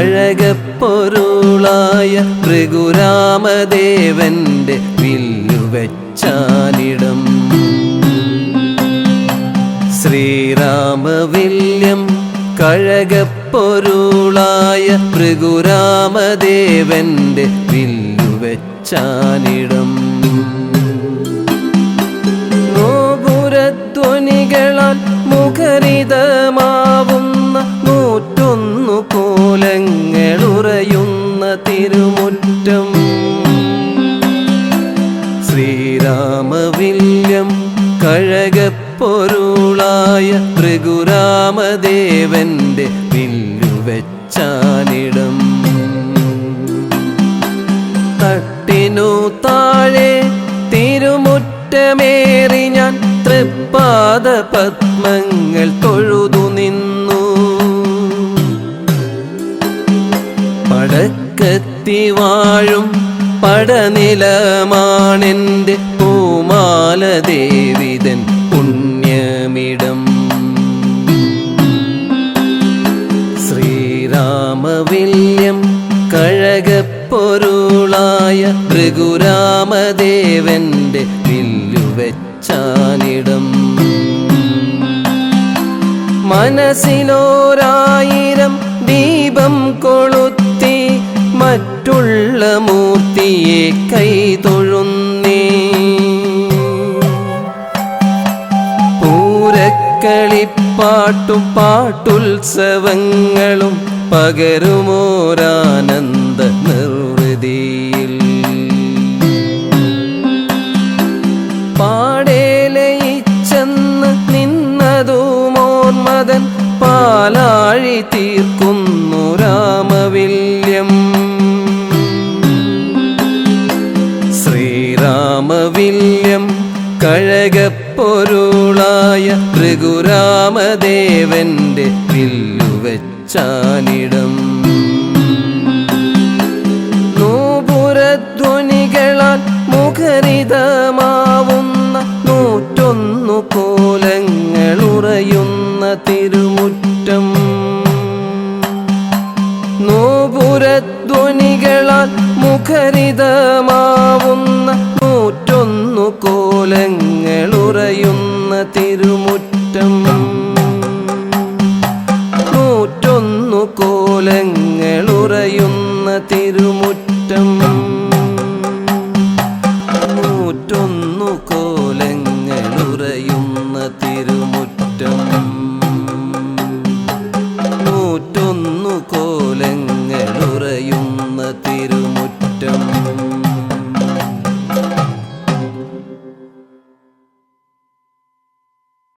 കഴകപ്പൊരുളായ ഭൃഗുരാമദേവന്റെ വില്ലുവെച്ചാനിടം ശ്രീരാമവില്യം കഴകപ്പൊരുളായ ഭൃഗുരാമദേവന്റെ വില്ലുവെച്ചാനിടം ഗോപുരധ്വനികളാൽ മുഖരിതമാവുന്ന തിരുമുറ്റം. ശ്രീരാമവില്യം കഴകപ്പൊരുളായ ഭൃഗുരാമദേവന്റെ വില്ലുവെച്ചാനിടം. തട്ടിനു താഴെ തിരുമുറ്റമേറി ഞാൻ തൃപ്പാദ പത്മങ്ങൾ തൊഴുതു പടക്കത്തി വാഴും പടനിലമാണെന്റെ പൂമാലദേവിതൻ പുണ്യമിടം. ശ്രീരാമവില്യം കഴകപ്പൊരുളായ ഭൃഗുരാമദേവന്റെ വില്ലുവെച്ചാനിടം. മനസ്സിലോരായിരം ദീപം കൊളുത്തി മറ്റുള്ള മൂർത്തിയെ കൈതൊഴുന്നേ. പൂരക്കളിപ്പാട്ടും പാട്ടുത്സവങ്ങളും പകരുമോരാനന്ദ നിർവൃതിയിൽ. പാടേലയിച്ചെന്ന് നിന്നതുമോർമതൻ പാലാഴി തീർക്കുന്നു ശ്രീരാമവില്യം കഴകപ്പൊരുളായ ഭൃഗുരാമദേവന്റെ വില്ലുവച്ചാനിടം. നൂപുരധ്വനികളാൽ മുഖരിതമാവുന്ന നൂറ്റൊന്നു കോലങ്ങളുറയുന്ന തിരുമുറ്റം. നൂപുരധ്വനികളാൽ മുഖരിതമാവുന്ന നൂറ്റൊന്നു കോലങ്ങളുറയുന്ന തിരുമുറ്റം. നൂറ്റൊന്നു കോലങ്ങളുറയുന്ന തിരുമുറ്റം. നൂറ്റൊന്നു കോലങ്ങളുറയുന്ന തിരുമുറ്റം. നൂറ്റൊന്നു കോലങ്ങളുറയുന്ന തിരുമുറ്റം.